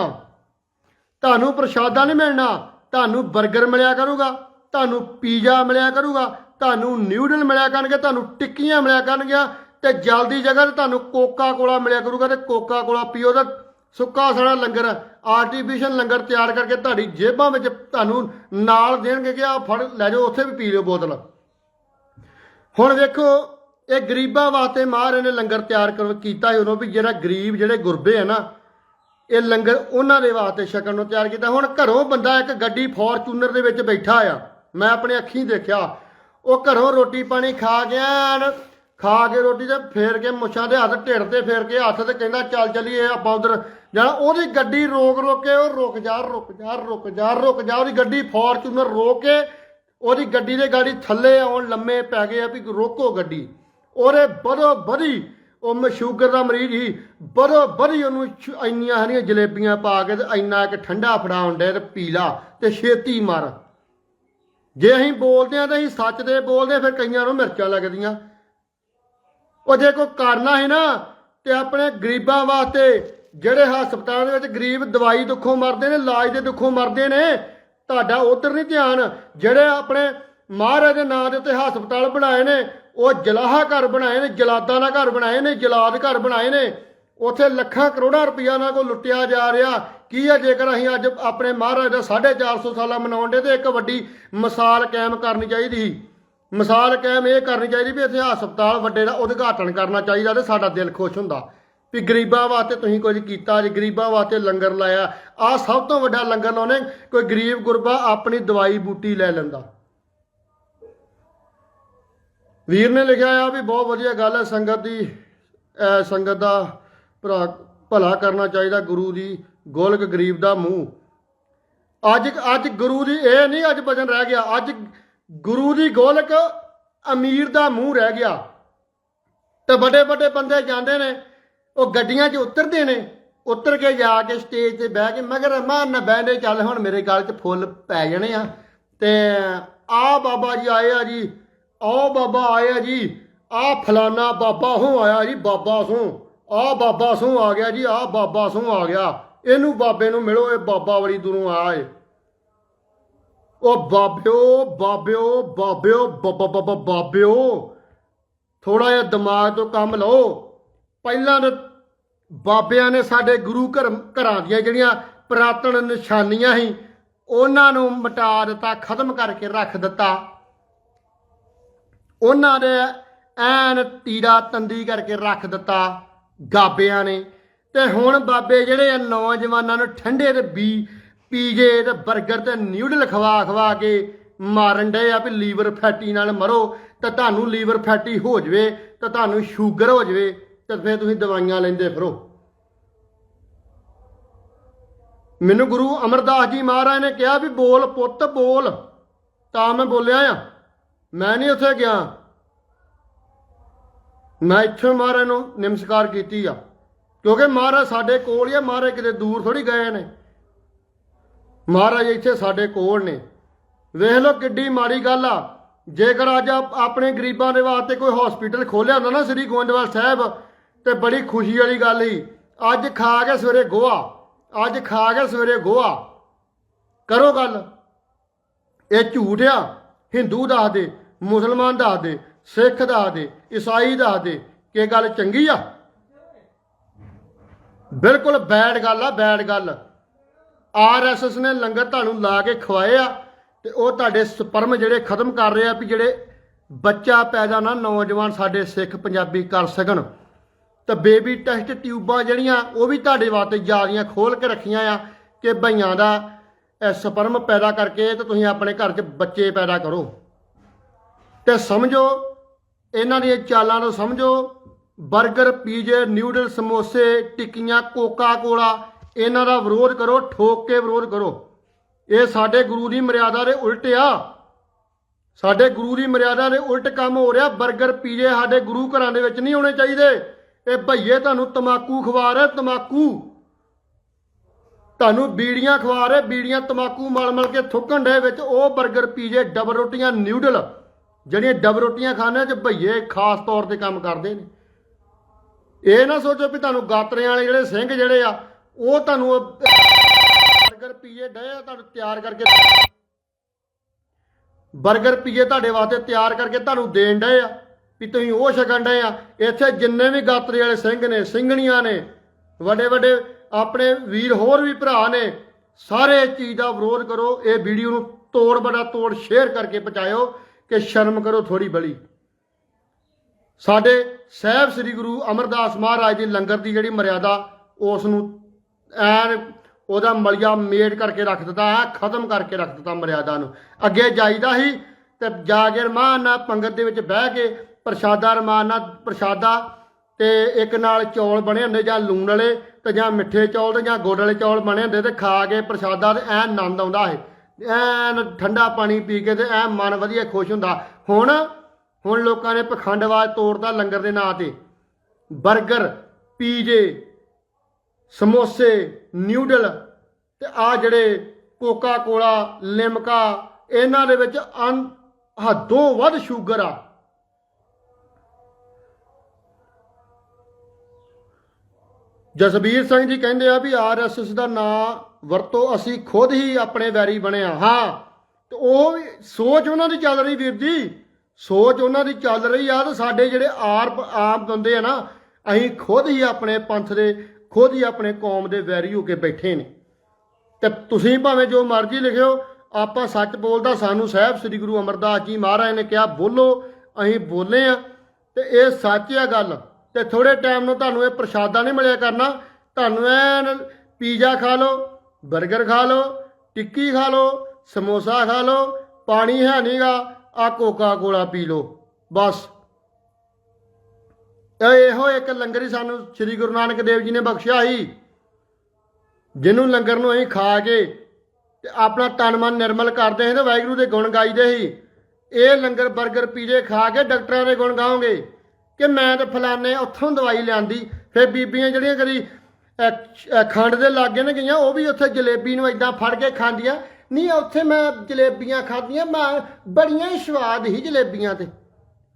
ਤੁਹਾਨੂੰ ਪ੍ਰਸ਼ਾਦਾ ਨਹੀਂ ਮਿਲਣਾ, ਤੁਹਾਨੂੰ 버ਗਰ ਮਿਲਿਆ ਕਰੂਗਾ, ਤੁਹਾਨੂੰ ਪੀਜ਼ਾ ਮਿਲਿਆ ਕਰੂਗਾ, ਤੁਹਾਨੂੰ ਨਿਊਡਲ ਮਿਲਿਆ ਕਰਨਗੇ, ਤੁਹਾਨੂੰ ਟਿੱਕੀਆਂ ਮਿਲਿਆ ਕਰਨਗੀਆਂ ਤੇ ਜਲਦੀ ਜਗ੍ਹਾ ਤੇ ਤੁਹਾਨੂੰ ਕੋਕਾ ਕੋਲਾ ਮਿਲਿਆ ਕਰੂਗਾ ਤੇ ਕੋਕਾ ਕੋਲਾ ਪੀਓ ਤਾਂ ਸੁੱਕਾ ਸਾਰਾ ਲੰਗਰ ਆਰਟੀਫੀਸ਼ੀਅਲ ਲੰਗਰ ਤਿਆਰ ਕਰਕੇ ਤੁਹਾਡੀ ਜੇਬਾਂ ਵਿੱਚ ਤੁਹਾਨੂੰ ਨਾਲ ਦੇਣਗੇ ਕਿ ਆ ਫੜ, ਲੈ ਜਾਓ, ਉੱਥੇ ਵੀ ਪੀ ਲਿਓ ਬੋਤਲ। ਹੁਣ ਵੇਖੋ, ਇਹ ਗਰੀਬਾਂ ਵਾਸਤੇ ਮਹਾਰਾਜ ਨੇ ਲੰਗਰ ਤਿਆਰ ਕੀਤਾ ਹੈ ਉਹਨੂੰ ਵੀ ਜਿਹੜਾ ਗਰੀਬ, ਜਿਹੜੇ ਗੁਰਬੇ ਆ ਨਾ, ਇਹ ਲੰਗਰ ਉਹਨਾਂ ਦੇ ਵਾਸਤੇ ਛਕਣ ਨੂੰ ਤਿਆਰ ਕੀਤਾ। ਹੁਣ ਘਰੋਂ ਬੰਦਾ ਇੱਕ ਗੱਡੀ ਫੋਰਚੂਨਰ ਦੇ ਵਿੱਚ ਬੈਠਾ ਆ। ਮੈਂ ਆਪਣੇ ਅੱਖੀਂ ਦੇਖਿਆ। ਉਹ ਘਰੋਂ ਰੋਟੀ ਪਾਣੀ ਖਾ ਗਿਆ ਖਾ ਕੇ ਰੋਟੀ ਤੇ ਫੇਰ ਕੇ ਮੁੱਛਾਂ ਦੇ ਹੱਥ ਢਿੱਡ ਤੇ ਫੇਰ ਕੇ ਹੱਥ ਤੇ ਕਹਿੰਦਾ, ਚੱਲ ਚੱਲੀਏ ਆਪਾਂ ਉਧਰ ਜਾਣਾ ਉਹਦੀ ਗੱਡੀ ਰੋਕ ਰੋਕ ਕੇ ਉਹ ਰੁਕ ਜਾ ਰੁਕ ਜਾ ਰੁਕ ਜਾ ਰੁਕ ਜਾ ਉਹਦੀ ਗੱਡੀ ਫੋਰਚੂਨਰ ਰੋਕ ਕੇ ਉਹਦੀ ਗੱਡੀ ਦੇ ਗਾੜੀ ਥੱਲੇ ਆਉਣ ਲੰਮੇ ਪੈ ਗਏ ਆ ਵੀ ਰੋਕੋ ਗੱਡੀ। ਉਹਦੇ ਬਦੋ ਬਦੀ ਉਹ ਮੈਂ ਸ਼ੂਗਰ ਦਾ ਮਰੀਜ਼ ਸੀ ਬਦੋ ਬਦੀ ਉਹਨੂੰ ਇੰਨੀਆਂ ਹਰੀਆਂ ਜਲੇਬੀਆਂ ਪਾ ਕੇ ਤੇ ਇੰਨਾ ਇੱਕ ਠੰਡਾ ਫੜਾਉਣ ਡੇ ਤੇ ਪੀਲਾ ਤੇ ਛੇਤੀ ਮਰ। ਜੇ ਅਸੀਂ ਬੋਲਦੇ ਆ ਤਾਂ ਅਸੀਂ ਸੱਚ ਦੇ ਬੋਲਦੇ ਆ, ਫਿਰ ਕਈਆਂ ਨੂੰ ਮਿਰਚਾਂ ਲੱਗਦੀਆਂ। ਉਹ ਜੇ ਕੋਈ ਕਰਨਾ ਹੈ ਨਾ ਤੇ ਆਪਣੇ ਗਰੀਬਾਂ ਵਾਸਤੇ ਜਿਹੜੇ ਹਸਪਤਾਲਾਂ ਦੇ ਵਿੱਚ ਗਰੀਬ ਦਵਾਈ ਦੁੱਖੋਂ ਮਰਦੇ ਨੇ, ਇਲਾਜ ਦੇ ਦੁੱਖੋਂ ਮਰਦੇ ਨੇ, ਤੁਹਾਡਾ ਉਧਰ ਨਹੀਂ ਧਿਆਨ। ਜਿਹੜੇ ਆਪਣੇ ਮਹਾਰਾਜ ਦੇ ਨਾਂ ਦੇ ਉੱਤੇ ਹਸਪਤਾਲ ਬਣਾਏ ਨੇ, ਉਹ ਜਲਾਹਾ ਘਰ ਬਣਾਏ ਨੇ, ਜਲਾਦਾਂ ਦਾ ਘਰ ਬਣਾਏ ਨੇ, ਜਲਾਦ ਘਰ ਬਣਾਏ ਨੇ, ਉਥੇ ਲੱਖਾਂ ਕਰੋੜਾਂ ਰੁਪਈਆ ਨਾਲ ਕੋ ਲੁੱਟਿਆ ਜਾ ਰਿਹਾ। ਕੀ ਹੈ ਜੇਕਰ ਅਸੀਂ ਅੱਜ ਆਪਣੇ ਮਹਾਰਾਜ ਦਾ 450 ਸਾਲਾ ਮਨਾਉਣ ਦੇ ਤੇ ਇੱਕ ਵੱਡੀ ਮਿਸਾਲ ਕਾਇਮ ਕਰਨੀ ਚਾਹੀਦੀ ਸੀ। ਮਿਸਾਲ ਕਾਇਮ ਇਹ ਕਰਨੀ ਚਾਹੀਦੀ ਵੀ ਇੱਥੇ ਹਸਪਤਾਲ ਵੱਡੇ ਦਾ ਉਦਘਾਟਨ ਕਰਨਾ ਚਾਹੀਦਾ ਤੇ ਸਾਡਾ ਦਿਲ ਖੁਸ਼ ਹੁੰਦਾ। ਵੀ ਗਰੀਬਾਂ ਵਾਸਤੇ ਤੁਸੀਂ ਕੁਝ ਕੀਤਾ, ਜੇ ਗਰੀਬਾਂ ਵਾਸਤੇ ਲੰਗਰ ਲਾਇਆ ਆ ਸਭ ਤੋਂ ਵੱਡਾ ਲੰਗਰ ਲਾਉਣੇ ਕੋਈ ਗਰੀਬ ਗੁਰਬਾ ਆਪਣੀ ਦਵਾਈ ਬੂਟੀ ਲੈ ਲੈਂਦਾ। ਵੀਰ ਨੇ ਲਿਖਿਆ ਆ ਵੀ ਬਹੁਤ ਵਧੀਆ ਗੱਲ ਹੈ, ਸੰਗਤ ਦੀ ਸੰਗਤ ਦਾ ਭਰਾ ਭਲਾ ਕਰਨਾ ਚਾਹੀਦਾ, ਗੁਰੂ ਦੀ ਗੋਲਕ ਗਰੀਬ ਦਾ ਮੂੰਹ। ਅੱਜ ਅੱਜ ਗੁਰੂ ਦੀ, ਇਹ ਨਹੀਂ ਅੱਜ ਵਜਨ ਰਹਿ ਗਿਆ, ਅੱਜ ਗੁਰੂ ਦੀ ਗੋਲਕ ਅਮੀਰ ਦਾ ਮੂੰਹ ਰਹਿ ਗਿਆ। ਤੇ ਵੱਡੇ ਵੱਡੇ ਬੰਦੇ ਜਾਂਦੇ ਨੇ ਉਹ ਗੱਡੀਆਂ 'ਚ ਉਤਰਦੇ ਨੇ। ਉਤਰ ਕੇ ਜਾ ਕੇ ਸਟੇਜ ਤੇ ਬਹਿ ਕੇ ਮਗਰ ਮਾਂ, ਨਾ ਬੈਂਡੇ ਚੱਲ, ਹੁਣ ਮੇਰੇ ਗਲ 'ਚ ਫੁੱਲ ਪੈ ਜਾਣੇ ਆ। ਤੇ ਆ ਬਾਬਾ ਜੀ ਆਏ ਆ ਜੀ। ਆਹ ਬਾਬਾ ਆਏ ਆ ਜੀ। ਆ ਫਲਾਨਾ ਬਾਬਾ ਹੂੰ ਆਇਆ ਜੀ, ਬਾਬਾ ਸੂ। ਆ ਬਾਬਾ ਸੂ ਆ ਗਿਆ ਜੀ, ਆ ਬਾਬਾ ਸੂ ਆ ਗਿਆ। ਇਹਨੂੰ ਬਾਬੇ ਨੂੰ ਮਿਲੋ, ਇਹ ਬਾਬਾ ਬੜੀ ਦੂਰੋਂ ਆਏ ਉਹ ਬਾਬਿਓ ਬਾਬਿਓ ਬਾਬਿਓ, ਬਾਬਾ ਬਾਬਾ, ਬਾਬਿਓ। ਥੋੜਾ ਜਿਹਾ ਦਿਮਾਗ ਤੋਂ ਕੰਮ ਲਓ। ਪਹਿਲਾਂ ਤਾਂ ਬਾਬਿਆਂ ਨੇ ਸਾਡੇ ਗੁਰੂ ਘਰ, ਘਰਾਂ ਦੀਆਂ ਜਿਹੜੀਆਂ ਪ੍ਰਾਤਨ ਨਿਸ਼ਾਨੀਆਂ ਸੀ, ਉਹਨਾਂ ਨੂੰ ਮਟਾ ਦਿੱਤਾ, ਖਤਮ ਕਰਕੇ ਰੱਖ ਦਿੱਤਾ। ਉਹਨਾਂ ਦੇ ਐਨ ਤੀਰਾ ਤੰਦੀ ਕਰਕੇ ਰੱਖ ਦਿੱਤਾ ਗਾਬਿਆਂ ਨੇ। ਤੇ ਹੁਣ ਬਾਬੇ ਜਿਹੜੇ ਆ, ਨੌਜਵਾਨਾਂ ਨੂੰ ਠੰਡੇ ਤੇ ਬੀ, ਪੀਜੇ ਤੇ 버ਗਰ ਤੇ ਨਿਊਡਲ ਖਵਾ ਖਵਾ ਕੇ ਮਾਰਨ ਡਏ ਆ ਵੀ ਲੀਵਰ ਫੈਟੀ ਨਾਲ ਮਰੋ, ਤਾਂ ਤੁਹਾਨੂੰ ਲੀਵਰ ਫੈਟੀ ਹੋ ਜਵੇ, ਤਾਂ ਤੁਹਾਨੂੰ ਸ਼ੂਗਰ ਹੋ ਜਵੇ। ਤੇ ਫਿਰ ਤੁਸੀਂ ਦਵਾਈਆਂ ਲੈਂਦੇ ਫਿਰੋ। ਮੈਨੂੰ ਗੁਰੂ ਅਮਰਦਾਸ ਜੀ ਮਹਾਰਾਜ ਨੇ ਕਿਹਾ ਵੀ ਬੋਲ ਪੁੱਤ, ਬੋਲ। ਤਾਂ ਮੈਂ ਬੋਲਿਆ ਆ। ਮੈਂ ਨਹੀਂ ਉੱਥੇ ਗਿਆ। ਮੈਂ ਇੱਥੇ ਮਹਾਰਾਜ ਨੂੰ ਨਮਸਕਾਰ ਕੀਤੀ ਆ। ਕਿਉਂਕਿ ਮਹਾਰਾਜ ਸਾਡੇ ਕੋਲ ਹੀ ਆ, ਮਹਾਰਾਜ ਕਿਤੇ ਦੂਰ ਥੋੜੀ ਗਏ ਨੇ। ਮਹਾਰਾਜ ਇੱਥੇ ਸਾਡੇ ਕੋਲ ਨੇ। ਵੇਖ ਲਓ ਕਿੱਡੀ ਮਾੜੀ ਗੱਲ ਆ। ਜੇਕਰ ਅੱਜ ਆਪਣੇ ਗਰੀਬਾਂ ਦੇ ਵਾਸਤੇ ਕੋਈ ਹਸਪੀਟਲ ਖੋਲਿਆ ਹੁੰਦਾ ਨਾ, ਸ੍ਰੀ ਗੋਇੰਦਵਾਲ ਸਾਹਿਬ ਤੇ ਬੜੀ ਖੁਸ਼ੀ ਵਾਲੀ ਗੱਲ ਹੀ ਅੱਜ ਖਾ ਕੇ ਸਵੇਰੇ ਗੋਆ। ਅੱਜ ਖਾ ਕੇ ਸਵੇਰੇ ਗੋਆ। ਕਰੋ ਗੱਲ। ਇਹ ਝੂਠ ਆ। ਹਿੰਦੂ ਦੱਸ ਦੇ, ਮੁਸਲਮਾਨ ਦੱਸ ਦੇ, ਸਿੱਖ ਦੱਸ ਦੇ, ਈਸਾਈ ਦੱਸ ਦੇ। ਕਿ ਗੱਲ ਚੰਗੀ ਆ? ਬਿਲਕੁਲ ਬੈਡ ਗੱਲ ਆ, ਬੈਡ ਗੱਲ। ਆਰਐਸਐਸ ਨੇ ਲੰਗਰ ਤੁਹਾਨੂੰ ਲਾ ਕੇ ਖਵਾਏ ਆ ਤੇ ਉਹ ਤੁਹਾਡੇ ਸਪਰਮ ਜਿਹੜੇ ਖਤਮ ਕਰ ਰਹੇ ਆ ਵੀ ਜਿਹੜੇ ਬੱਚਾ ਪੈਦਾ ਨਾ, ਨੌਜਵਾਨ ਸਾਡੇ ਸਿੱਖ ਪੰਜਾਬੀ ਕਰ ਸਕਣ। ਤਾਂ ਬੇਬੀ ਟੈਸਟ ਟਿਊਬਾਂ ਜਿਹੜੀਆਂ, ਉਹ ਵੀ ਤੁਹਾਡੇ ਵਾਸਤੇ ਜਿਆਦੀਆਂ ਖੋਲ ਕੇ ਰੱਖੀਆਂ ਆ ਕਿ ਭਈਆਂ ਦਾ ਇਹ ਸਪਰਮ ਪੈਦਾ ਕਰਕੇ ਤੇ ਤੁਸੀਂ ਆਪਣੇ ਘਰ 'ਚ ਬੱਚੇ ਪੈਦਾ ਕਰੋ। ਤੇ ਸਮਝੋ, ਇਹਨਾਂ ਦੀਆਂ ਚਾਲਾਂ ਨੂੰ ਸਮਝੋ 버ਗਰ ਪੀਜੇ ਨਿਊਡਲ ਸਮੋਸੇ, ਟਿੱਕੀਆਂ ਕੋਕਾ ਕੋਲਾ ਇਹਨਾਂ ਦਾ ਵਿਰੋਧ ਕਰੋ, ਠੋਕ ਕੇ ਵਿਰੋਧ ਕਰੋ। ਇਹ ਸਾਡੇ ਗੁਰੂ ਦੀ ਮਰਿਆਦਾ ਦੇ ਉਲਟ ਆ। ਸਾਡੇ ਗੁਰੂ ਦੀ ਮਰਿਆਦਾ ਦੇ ਉਲਟ ਕੰਮ ਹੋ ਰਿਹਾ 버ਗਰ ਪੀਜੇ ਸਾਡੇ ਗੁਰੂ ਘਰਾਂ ਦੇ ਵਿੱਚ ਨਹੀਂ ਹੋਣੇ ਚਾਹੀਦੇ। ਇਹ ਭਈਏ ਤੁਹਾਨੂੰ ਤਮਾਕੂ ਖਵਾ ਰਹੇ, ਤਮਾਕੂ। ਤੁਹਾਨੂੰ ਬੀੜੀਆਂ ਖਵਾ ਰਹੇ, ਬੀੜੀਆਂ ਤਮਾਕੂ ਮਲ-ਮਲ ਕੇ ਥੁੱਕਣ ਦੇ ਵਿੱਚ, ਉਹ 버ਗਰ ਪੀਜੇ ਡਬਲ ਰੋਟੀਆਂ, ਨਿਊਡਲ, ਜਿਹੜੀਆਂ ਡਬਲ ਰੋਟੀਆਂ ਖਾਣੇ ਚ ਭਈਏ ਖਾਸ ਤੌਰ ਤੇ ਕੰਮ ਕਰਦੇ ਨੇ। ਇਹ ਨਾ ਸੋਚੋ ਵੀ ਤੁਹਾਨੂੰ ਗਾਤਰੇ ਵਾਲੇ ਜਿਹੜੇ ਸਿੰਘ ਜਿਹੜੇ ਆ, ਉਹ ਤੁਹਾਨੂੰ 버ਗਰ ਪੀਜੇ ਡਏ ਆ, ਤੁਹਾਨੂੰ ਤਿਆਰ ਕਰਕੇ 버ਗਰ ਪੀਜੇ ਤੁਹਾਡੇ ਵਾਸਤੇ ਤਿਆਰ ਕਰਕੇ ਤੁਹਾਨੂੰ ਦੇਣ ਡਏ ਆ। ਵੀ ਤੁਸੀਂ ਉਹ ਛਕਣ ਡਏ ਆ। ਇੱਥੇ ਜਿੰਨੇ ਵੀ ਗਾਤਰੀ ਵਾਲੇ ਸਿੰਘ ਨੇ, ਸਿੰਘਣੀਆਂ ਨੇ, ਵੱਡੇ ਵੱਡੇ ਆਪਣੇ ਵੀਰ ਹੋਰ ਵੀ ਭਰਾ ਨੇ, ਸਾਰੇ ਇਸ ਚੀਜ਼ ਦਾ ਵਿਰੋਧ ਕਰੋ। ਇਹ ਵੀਡੀਓ ਨੂੰ ਤੋੜ ਬੜਾ ਤੋੜ ਸ਼ੇਅਰ ਕਰਕੇ ਪਹੁੰਚਾਇਓ ਕਿ ਸ਼ਰਮ ਕਰੋ ਥੋੜੀ ਬਲੀ। ਸਾਡੇ ਸਹਿਬ ਸ੍ਰੀ ਗੁਰੂ ਅਮਰਦਾਸ ਮਹਾਰਾਜ ਦੀ ਲੰਗਰ ਦੀ ਜਿਹੜੀ ਮਰਿਆਦਾ, ਉਸ ਨੂੰ ਐਨ ਉਹਦਾ ਮਲਿਆ ਮੇਟ ਕਰਕੇ ਰੱਖ ਦਿੱਤਾ ਹੈ ਖਤਮ ਕਰਕੇ ਰੱਖ ਦਿੱਤਾ ਮਰਿਆਦਾ ਨੂੰ। ਅੱਗੇ ਜਾਈਦਾ ਹੀ ਤੇ ਜਾ ਕੇ ਰਮਾਨ ਨਾਲ ਪੰਗਤ ਦੇ ਵਿੱਚ ਬਹਿ ਕੇ ਪ੍ਰਸ਼ਾਦਾ ਰਮਾਨ ਨਾਲ ਪ੍ਰਸ਼ਾਦਾ ਤੇ ਇੱਕ ਨਾਲ ਚੌਲ ਬਣੇ ਹੁੰਦੇ ਜਾਂ ਲੂਣ ਵਾਲੇ ਤੇ ਜਾਂ ਮਿੱਠੇ ਚੌਲ ਤੇ ਜਾਂ ਗੁੜ ਵਾਲੇ ਚੌਲ ਬਣੇ ਹੁੰਦੇ ਤੇ ਖਾ ਕੇ ਪ੍ਰਸ਼ਾਦਾ ਤੇ ਐਨ ਆਨੰਦ ਆਉਂਦਾ ਹੈ। ਐਨ ਠੰਡਾ ਪਾਣੀ ਪੀ ਕੇ ਤੇ ਐਨ ਮਨ ਵਧੀਆ ਖੁਸ਼ ਹੁੰਦਾ। ਹੁਣ ਹੁਣ ਲੋਕਾਂ ਨੇ ਪਖੰਡਵਾਦ ਤੋੜਦਾ ਲੰਗਰ ਦੇ ਨਾਂ ਤੇ। 버ਗਰ ਪੀਜੇ, ਸਮੋਸੇ, ਨਿਊਡਲ ਤੇ ਆ ਜਿਹੜੇ ਕੋਕਾ ਕੋਲਾ, ਲਿਮਕਾ, ਇਹਨਾਂ ਦੇ ਵਿੱਚ ਅਨ ਹੱਦੋਂ ਵੱਧ ਸ਼ੂਗਰ ਆ। ਜਸਬੀਰ ਸਿੰਘ ਜੀ ਕਹਿੰਦੇ ਆ ਵੀ ਆਰਐਸਐਸ ਦਾ ਨਾਂ ਵਰਤੋ ਅਸੀਂ ਖੁਦ ਹੀ ਆਪਣੇ ਵੈਰੀ ਬਣਿਆ। ਹਾਂ, ਤੇ ਉਹ ਵੀ ਸੋਚ ਉਹਨਾਂ ਦੀ ਚੱਲ ਰਹੀ ਵੀਰ ਜੀ। ਸੋਚ ਉਹਨਾਂ ਦੀ ਚੱਲ ਰਹੀ ਆ ਤੇ ਸਾਡੇ ਜਿਹੜੇ ਆਰ ਆਮ ਬੰਦੇ ਆ ਨਾ, ਅਸੀਂ ਖੁਦ ਹੀ ਆਪਣੇ ਪੰਥ ਦੇ, ਖੁਦ ਹੀ ਆਪਣੇ ਕੌਮ ਦੇ ਵੈਰੀ ਹੋ ਕੇ ਬੈਠੇ ਨੇ। ਤੇ ਤੁਸੀਂ ਭਾਵੇਂ ਜੋ ਮਰਜ਼ੀ ਲਿਖਿਓ, ਆਪਾਂ ਸੱਚ ਬੋਲਦਾ ਸਾਨੂੰ ਸਾਹਿਬ ਸ੍ਰੀ ਗੁਰੂ ਅਮਰਦਾਸ ਜੀ ਮਹਾਰਾਜ ਨੇ ਕਿਹਾ, ਬੋਲੋ, ਅਸੀਂ ਬੋਲੇ ਆ। ਤੇ ਇਹ ਸੱਚ ਆ ਗੱਲ। ਤੇ ਥੋੜੇ ਟਾਈਮ ਨੂੰ ਤੁਹਾਨੂੰ ਇਹ ਪ੍ਰਸ਼ਾਦਾ ਨਹੀਂ ਮਿਲਿਆ ਕਰਨਾ। ਤੁਹਾਨੂੰ ਐਨ ਪੀਜ਼ਾ ਖਾ ਲਓ 버ਗਰ ਖਾ ਲਓ, ਟਿੱਕੀ ਖਾ ਲਓ, ਸਮੋਸਾ ਖਾ ਲਓ, ਪਾਣੀ ਹੈ ਨਹੀਂਗਾ ਆ ਕੋਕਾ ਕੋਲਾ ਪੀ ਲਓ, ਬਸ। ਇਹੋ ਇੱਕ ਲੰਗਰ ਹੀ ਸਾਨੂੰ ਸ੍ਰੀ ਗੁਰੂ ਨਾਨਕ ਦੇਵ ਜੀ ਨੇ ਬਖਸ਼ਿਆ ਸੀ, ਜਿਹਨੂੰ ਲੰਗਰ ਨੂੰ ਅਸੀਂ ਖਾ ਕੇ ਤੇ ਆਪਣਾ ਤਨ ਮਨ ਨਿਰਮਲ ਕਰਦੇ ਸੀ ਤੇ ਵਾਹਿਗੁਰੂ ਦੇ ਗੁਣ ਗਾਈਦੇ ਸੀ। ਇਹ ਲੰਗਰ 버ਗਰ ਪੀਜੇ ਖਾ ਕੇ ਡਾਕਟਰਾਂ ਦੇ ਗੁਣ ਗਾਉਂਗੇ ਕਿ ਮੈਂ ਤੇ ਫਲਾਣੇ ਉੱਥੋਂ ਦਵਾਈ ਲਿਆਂਦੀ, ਫਿਰ ਬੀਬੀਆਂ ਜਿਹੜੀਆਂ ਕਦੀ ਖੰਡ ਦੇ ਲਾਗੇ ਨੇ ਗਈਆਂ, ਉਹ ਵੀ ਉੱਥੇ ਜਲੇਬੀ ਨੂੰ ਇਦਾਂ ਫੜ ਕੇ ਖਾਂਦੀਆਂ। ਨਹੀਂ, ਉੱਥੇ ਮੈਂ ਜਲੇਬੀਆਂ ਖਾਧੀਆਂ, ਮੈਂ ਬੜੀਆਂ ਹੀ ਸਵਾਦ ਹੀ ਜਲੇਬੀਆਂ ਤੇ।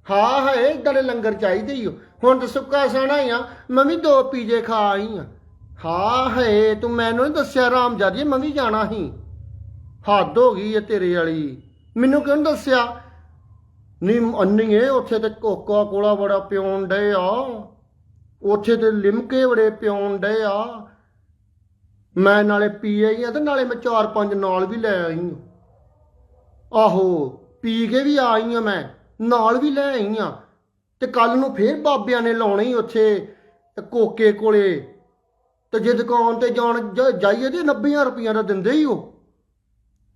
ਹਾਂ ਹੈ ਇਦਾਂ ਦੇ ਲੰਗਰ ਚਾਹੀਦੇ ਹੀ ਹੁਣ ਤਾਂ ਸੁੱਕਾ ਸਾਣਾ ਹੀ ਆ, ਮੈਂ ਵੀ ਦੋ ਪੀਜੇ ਖਾ ਆਈ ਆ। ਹਾਂ ਹੈ ਤੂੰ ਮੈਨੂੰ ਨਹੀਂ ਦੱਸਿਆ ਰਾਮਜਾਦੀ, ਮੈਂ ਵੀ ਜਾਣਾ ਸੀ। ਹੱਦ ਹੋ ਗਈ ਹੈ ਤੇਰੇ ਵਾਲੀ। ਮੈਨੂੰ ਕਿਉਂ ਦੱਸਿਆ? ਨਹੀਂ ਅੰਨੀਏ ਉੱਥੇ ਤੇ ਕੋਕਾ ਕੋਲਾ ਬੜਾ ਪਿਉਣ ਡੇ ਆ। ਉੱਥੇ ਤੇ ਲਿਮਕੇ ਬੜੇ ਪਿਉਣ ਡੇ ਆ। ਮੈਂ ਨਾਲੇ ਪੀ ਆਈ ਆ ਤੇ ਨਾਲੇ ਮੈਂ ਚਾਰ ਪੰਜ ਨਾਲ ਵੀ ਲੈ ਆਈ ਆ। ਆਹੋ, ਪੀ ਕੇ ਵੀ ਆਈ ਆ ਮੈਂ, ਨਾਲ ਵੀ ਲੈ ਆਈ ਆ। ਤੇ ਕੱਲ ਨੂੰ ਫੇਰ ਬਾਬਿਆਂ ਨੇ ਲਾਉਣੇ ਹੀ ਉੱਥੇ ਕੋਕੇ ਕੋਲੇ। ਤੇ ਜੇ ਦੁਕਾਨ ਤੇ ਜਾਣ ਜਾਈਏ ਤੇ 90 ਰੁਪਈਆ ਦਾ ਦਿੰਦੇ ਹੀ ਉਹ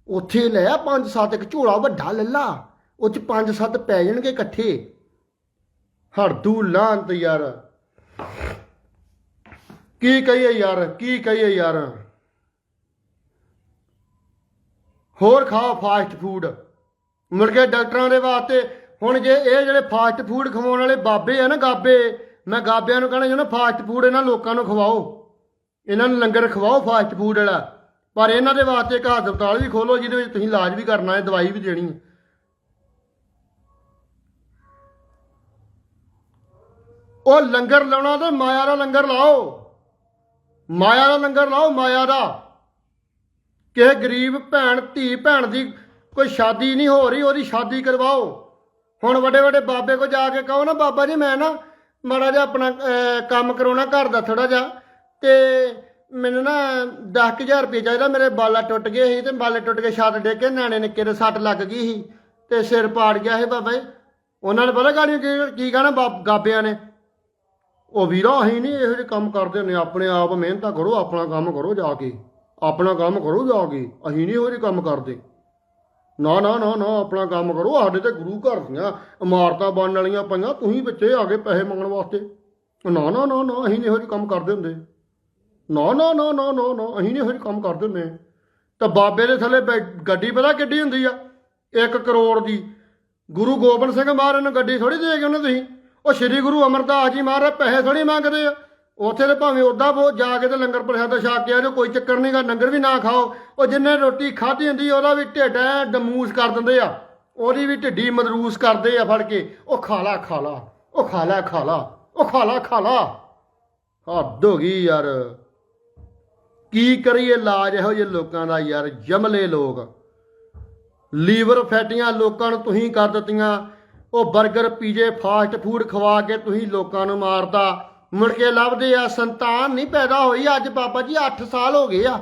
ਉੱਥੇ ਲੈ ਆ ਪੰਜ ਸੱਤ ਇੱਕ ਝੋਲਾ ਵੱਡਾ ਲੱਲਾ। ਉਹ ਚ ਪੰਜ ਸੱਤ ਪੈ ਜਾਣਗੇ ਇਕੱਠੇ। ਹਰਦੂ ਲਾਂਤ ਯਾਰ। ਕੀ ਕਹੀਏ ਯਾਰ, ਕੀ ਕਹੀਏ ਯਾਰ। ਹੋਰ ਖਾਓ ਫਾਸਟ ਫੂਡ ਮੁੜ ਕੇ ਡਾਕਟਰਾਂ ਦੇ ਵਾਸਤੇ, ਹੁਣ ਜੇ ਇਹ ਜਿਹੜੇ ਫਾਸਟ ਫੂਡ ਖਵਾਉਣ ਵਾਲੇ ਬਾਬੇ ਆ ਨਾ ਗਾਬੇ, ਮੈਂ ਗਾਬਿਆਂ ਨੂੰ ਕਹਿਣਾ ਚਾਹੁੰਦਾ ਫਾਸਟ ਫੂਡ ਇਹਨਾਂ ਲੋਕਾਂ ਨੂੰ ਖਵਾਓ। ਇਹਨਾਂ ਨੂੰ ਲੰਗਰ ਖਵਾਓ ਫਾਸਟ ਫੂਡ ਵਾਲਾ। ਪਰ ਇਹਨਾਂ ਦੇ ਵਾਸਤੇ ਇੱਕ ਹਸਪਤਾਲ ਵੀ ਖੋਲੋ, ਜਿਹਦੇ ਵਿੱਚ ਤੁਸੀਂ ਇਲਾਜ ਵੀ ਕਰਨਾ ਹੈ, ਦਵਾਈ ਵੀ ਦੇਣੀ ਹੈ। ਉਹ ਲੰਗਰ ਲਾਉਣਾ ਤੇ ਮਾਇਆ ਦਾ ਲੰਗਰ ਲਾਓ। ਮਾਇਆ ਦਾ ਲੰਗਰ ਲਾਓ, ਮਾਇਆ ਦਾ। ਕਿਸੇ ਗਰੀਬ ਭੈਣ, ਧੀ ਭੈਣ ਦੀ ਕੋਈ ਸ਼ਾਦੀ ਨਹੀਂ ਹੋ ਰਹੀ, ਉਹਦੀ ਸ਼ਾਦੀ ਕਰਵਾਓ। ਹੁਣ ਵੱਡੇ ਵੱਡੇ ਬਾਬੇ ਕੋ ਜਾ ਕੇ ਕਹੋ ਨਾ, ਬਾਬਾ ਜੀ, ਮੈਂ ਨਾ ਮਾੜਾ ਜਿਹਾ ਆਪਣਾ ਕੰਮ ਕਰਾਉਣਾ ਘਰ ਦਾ ਥੋੜਾ ਜਿਹਾ ਤੇ ਮੈਨੂੰ ਨਾ 10000 ਰੁਪਏ ਚਾਹੀਦਾ। ਮੇਰੇ ਬਾਲਾ ਟੁੱਟ ਗਏ ਸੀ ਤੇ ਬਾਲੇ ਟੁੱਟ ਕੇ ਛੱਤ ਡੇ ਕੇ ਨਿਆਣੇ ਨਿੱਕੇ ਦੇ ਸੱਟ ਲੱਗ ਗਈ ਸੀ ਤੇ ਸਿਰ ਪਾੜ ਗਿਆ ਸੀ ਬਾਬਾ ਜੀ। ਉਹਨਾਂ ਨੇ ਪਤਾ ਗਾੜੀਆਂ ਕੀ ਕਹਿਣਾ ਬਾਬ- ਗਾਬਿਆਂ ਨੇ? ਉਹ ਵੀਰਾ ਅਸੀਂ ਨਹੀਂ ਇਹੋ ਜਿਹੇ ਕੰਮ ਕਰਦੇ ਹੁੰਦੇ ਆਪਣੇ ਆਪ ਮਿਹਨਤਾਂ ਕਰੋ ਆਪਣਾ ਕੰਮ ਕਰੋ ਜਾ ਕੇ ਆਪਣਾ ਕੰਮ ਕਰੋ ਜਾ ਕੇ ਅਸੀਂ ਨਹੀਂ ਇਹੋ ਜਿਹੇ ਕੰਮ ਕਰਦੇ ਨਾ ਨਾ ਨਾ ਨਾ ਆਪਣਾ ਕੰਮ ਕਰੋ ਸਾਡੇ ਤੇ ਗੁਰੂ ਘਰ ਦੀਆਂ ਇਮਾਰਤਾਂ ਬਣਨ ਵਾਲੀਆਂ ਪਈਆਂ ਤੁਸੀਂ ਬੱਚੇ ਆ ਗਏ ਪੈਸੇ ਮੰਗਣ ਵਾਸਤੇ ਨਾ ਨਾ ਨਾ ਨਾ ਅਸੀਂ ਨਹੀਂ ਇਹੋ ਜਿਹੇ ਕੰਮ ਕਰਦੇ ਹੁੰਦੇ ਨਾ ਨਾ ਨਾ ਨਾ ਨਾ ਨਾ ਅਸੀਂ ਨਹੀਂ ਇਹੋ ਜਿਹੇ ਕੰਮ ਕਰਦੇ ਹੁੰਦੇ ਤਾਂ ਬਾਬੇ ਦੇ ਥੱਲੇ ਬੈ- ਗੱਡੀ ਪਤਾ ਕਿੱਡੀ ਹੁੰਦੀ ਆ 1 ਕਰੋੜ ਦੀ ਗੁਰੂ ਗੋਬਿੰਦ ਸਿੰਘ ਮਹਾਰਾਜ ਨੂੰ ਗੱਡੀ ਥੋੜੀ ਦੇ ਕੇ ਉਹਨੇ ਤੁਸੀਂ ਉਹ ਸ੍ਰੀ ਗੁਰੂ ਅਮਰਦਾਸ ਜੀ ਮਹਾਰਾਜ ਪੈਸੇ ਥੋੜੀ ਮੰਗਦੇ ਆ। ਉੱਥੇ ਤੇ ਭਾਵੇਂ ਉਦਾਂ ਬਹੁਤ ਜਾ ਕੇ ਤੇ ਲੰਗਰ ਪ੍ਰਸ਼ਾਦਾ ਛਕ ਕੇ ਆ ਜਾਓ, ਕੋਈ ਚੱਕਰ ਨਹੀਂਗਾ ਲੰਗਰ ਵੀ ਨਾ ਖਾਓ। ਉਹ ਜਿੰਨੇ ਰੋਟੀ ਖਾਧੀ ਹੁੰਦੀ, ਉਹਦਾ ਵੀ ਢਿੱਡ ਐ ਡਮੂਸ ਕਰ ਦਿੰਦੇ ਆ। ਉਹਦੀ ਵੀ ਢਿੱਡੀ ਮਦਰੂਸ ਕਰਦੇ ਆ ਫੜ ਕੇ। ਉਹ ਖਾਲਾ ਖਾਲਾ, ਉਹ ਖਾ ਲਾ ਖਾ ਉਹ ਖਾਲਾ ਖਾਲਾ। ਹੱਦ ਹੋ ਗਈ ਯਾਰ। ਕੀ ਕਰੀਏ ਇਲਾਜ ਇਹੋ ਜਿਹੇ ਲੋਕਾਂ ਦਾ ਯਾਰ, ਜਮਲੇ ਲੋਕ। ਲੀਵਰ ਫੈਟੀਆਂ ਲੋਕਾਂ ਨੂੰ ਤੁਸੀਂ ਕਰ ਦਿੱਤੀਆਂ। ਉਹ 버ਗਰ ਪੀਜੇ, ਫਾਸਟ ਫੂਡ ਖਵਾ ਕੇ ਤੁਸੀਂ ਲੋਕਾਂ ਨੂੰ ਮਾਰਦਾ। ਮੁੜ ਕੇ ਲੱਭਦੇ ਆ, ਸੰਤਾਨ ਨਹੀਂ ਪੈਦਾ ਹੋਈ ਅੱਜ, ਬਾਬਾ ਜੀ 8 ਸਾਲ ਹੋ ਗਏ ਆ।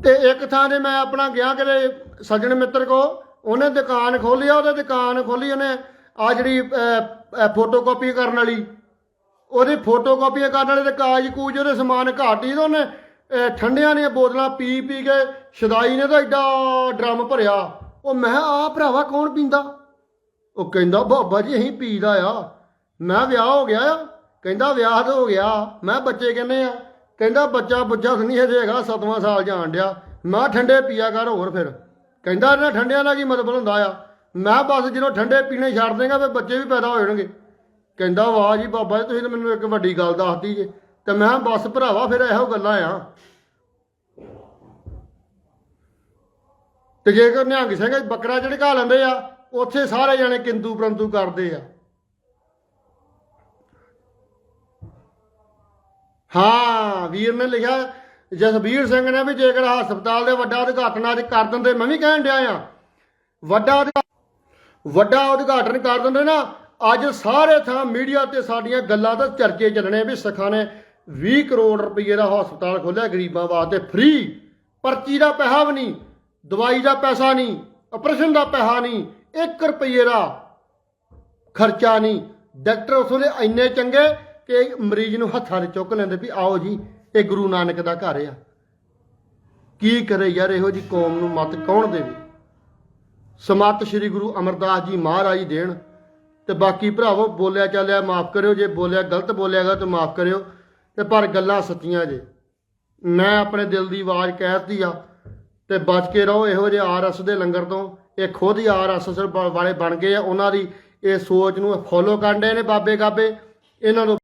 ਤੇ ਇੱਕ ਥਾਂ ਤੇ ਮੈਂ ਆਪਣਾ ਗਿਆ ਕਿਤੇ ਸੱਜਣ ਮਿੱਤਰ ਕੋ, ਉਹਨੇ ਦੁਕਾਨ ਖੋਲੀ ਆ, ਉਹਦੇ ਦੁਕਾਨ ਖੋਲੀ ਉਹਨੇ ਆ ਜਿਹੜੀ ਫੋਟੋਕਾਪੀ ਕਰਨ ਵਾਲੀ। ਉਹਦੀ ਫੋਟੋਕਾਪੀ ਕਰਨ ਵਾਲੇ ਦੇ ਕਾਜ ਕੂਜ ਉਹਦੇ ਸਮਾਨ ਘਾਟ ਹੀ ਤੇ ਉਹਨੇ ਠੰਡਿਆਂ ਦੀਆਂ ਬੋਤਲਾਂ ਪੀ ਪੀ ਕੇ ਸ਼ਦਾਈ ਨੇ ਤਾਂ ਐਡਾ ਡਰਮ ਭਰਿਆ। ਉਹ ਮੈਂ ਆ ਭਰਾਵਾ ਕੌਣ ਪੀਂਦਾ? ਉਹ ਕਹਿੰਦਾ, ਬਾਬਾ ਜੀ, ਅਸੀਂ ਪੀਦਾ ਆ ਮੈਂ ਵਿਆਹ ਹੋ ਗਿਆ ਆ। ਕਹਿੰਦਾ, ਵਿਆਹ ਤਾਂ ਹੋ ਗਿਆ। ਮੈਂ ਬੱਚੇ ਕਹਿੰਦੇ ਆ? ਕਹਿੰਦਾ, ਬੱਚਾ ਬੁੱਝਾ ਨਹੀਂ ਹਜੇ ਹੈਗਾ, ਸਤਵਾਂ ਸਾਲ ਜਾਣ ਡਿਆ। ਮੈਂ ਠੰਡੇ ਪੀਆ ਕਰ ਹੋਰ ਫਿਰ। ਕਹਿੰਦਾ, ਇਹਨਾਂ ਠੰਡਿਆਂ ਦਾ ਕੀ ਮਤਲਬ ਹੁੰਦਾ ਆ? ਮੈਂ ਬਸ ਜਦੋਂ ਠੰਡੇ ਪੀਣੇ ਛੱਡ ਦੇਗਾ, ਫਿਰ ਬੱਚੇ ਵੀ ਪੈਦਾ ਹੋ ਜਾਣਗੇ। ਕਹਿੰਦਾ, ਵਾਹ ਜੀ, ਬਾਬਾ ਜੀ, ਤੁਸੀਂ ਤਾਂ ਮੈਨੂੰ ਇੱਕ ਵੱਡੀ ਗੱਲ ਦੱਸਦੀ ਜੇ। ਤੇ ਮੈਂ ਬਸ ਭਰਾਵਾ, ਫਿਰ ਇਹੋ ਗੱਲਾਂ ਆ। ਤੇ ਜੇਕਰ ਨਿਹੰਗ ਸਿੰਘ ਬੱਕਰਾ ਝੜਕਾ ਲੈਂਦੇ ਆ ਉੱਥੇ ਸਾਰੇ ਜਾਣੇ ਕਿੰਦੂ ਪ੍ਰੰਤੂ ਕਰਦੇ ਆ। ਹਾਂ, ਵੀਰ ਨੇ ਲਿਖਿਆ, ਜਸਬੀਰ ਸਿੰਘ ਨੇ ਵੀ ਜੇਕਰ ਹਸਪਤਾਲ ਦੇ ਵੱਡਾ ਉਦਘਾਟਨ ਅੱਜ ਕਰ ਦਿੰਦੇ, ਮੈਂ ਵੀ ਕਹਿਣ ਡਿਆ ਆ ਵੱਡਾ ਉਦਘਾ- ਵੱਡਾ ਉਦਘਾਟਨ ਕਰ ਦਿੰਦੇ ਨਾ, ਅੱਜ ਸਾਰੇ ਥਾਂ ਮੀਡੀਆ ਤੇ ਸਾਡੀਆਂ ਗੱਲਾਂ ਦਾ ਚਰਚੇ ਚੱਲਣੇ ਵੀ ਸਖਾ ਨੇ 20 ਕਰੋੜ ਰੁਪਏ ਦਾ ਹਸਪਤਾਲ ਖੋਲਿਆ ਗਰੀਬਾਂ ਵਾਸਤੇ ਫ੍ਰੀ। ਪਰਚੀ ਦਾ ਪੈਸਾ ਵੀ ਨਹੀਂ, ਦਵਾਈ ਦਾ ਪੈਸਾ ਨਹੀਂ, ਆਪਰੇਸ਼ਨ ਦਾ ਪੈਸਾ ਨਹੀਂ 1 ਰੁਪਏ ਦਾ ਖਰਚਾ ਨਹੀਂ। ਡਾਕਟਰ ਉਸ ਵੇਲੇ ਇੰਨੇ ਚੰਗੇ ਕਿ ਮਰੀਜ਼ ਨੂੰ ਹੱਥਾਂ 'ਚ ਚੁੱਕ ਲੈਂਦੇ ਵੀ ਆਓ ਜੀ, ਇਹ ਗੁਰੂ ਨਾਨਕ ਦਾ ਘਰ ਆ। ਕੀ ਕਰੇ ਯਾਰ, ਇਹੋ ਜੀ ਕੌਮ ਨੂੰ ਮਤ ਕੌਣ ਦੇਵੇ? ਸਮਤ ਸ੍ਰੀ ਗੁਰੂ ਅਮਰਦਾਸ ਜੀ ਮਹਾਰਾਜ ਦੇਣ ਤੇ ਬਾਕੀ ਭਰਾਵੋ, ਬੋਲਿਆ ਚੱਲਿਆ ਮਾਫ ਕਰਿਓ, ਜੇ ਬੋਲਿਆ ਗਲਤ ਬੋਲਿਆਗਾ ਤਾਂ ਮਾਫ ਕਰਿਓ। ਤੇ ਪਰ ਗੱਲਾਂ ਸੱਚੀਆਂ ਜੇ। ਮੈਂ ਆਪਣੇ ਦਿਲ ਦੀ ਆਵਾਜ਼ ਕਹਿਤੀ ਆ ਤੇ ਬਚ ਕੇ ਰਹੋ, ਇਹੋ ਜਿਹੇ ਆਰਐਸ ਦੇ ਲੰਗਰ ਤੋਂ। ਇਹ ਖੁਦ ਹੀ ਆਰਐਸ ਵਾਲੇ ਬਣ ਗਏ ਆ। ਉਹਨਾਂ ਦੀ ਇਹ ਸੋਚ ਨੂੰ ਫੋਲੋ ਕਰਦੇ ਨੇ ਬਾਬੇ ਗਾਬੇ ਇਹਨਾਂ ਨੂੰ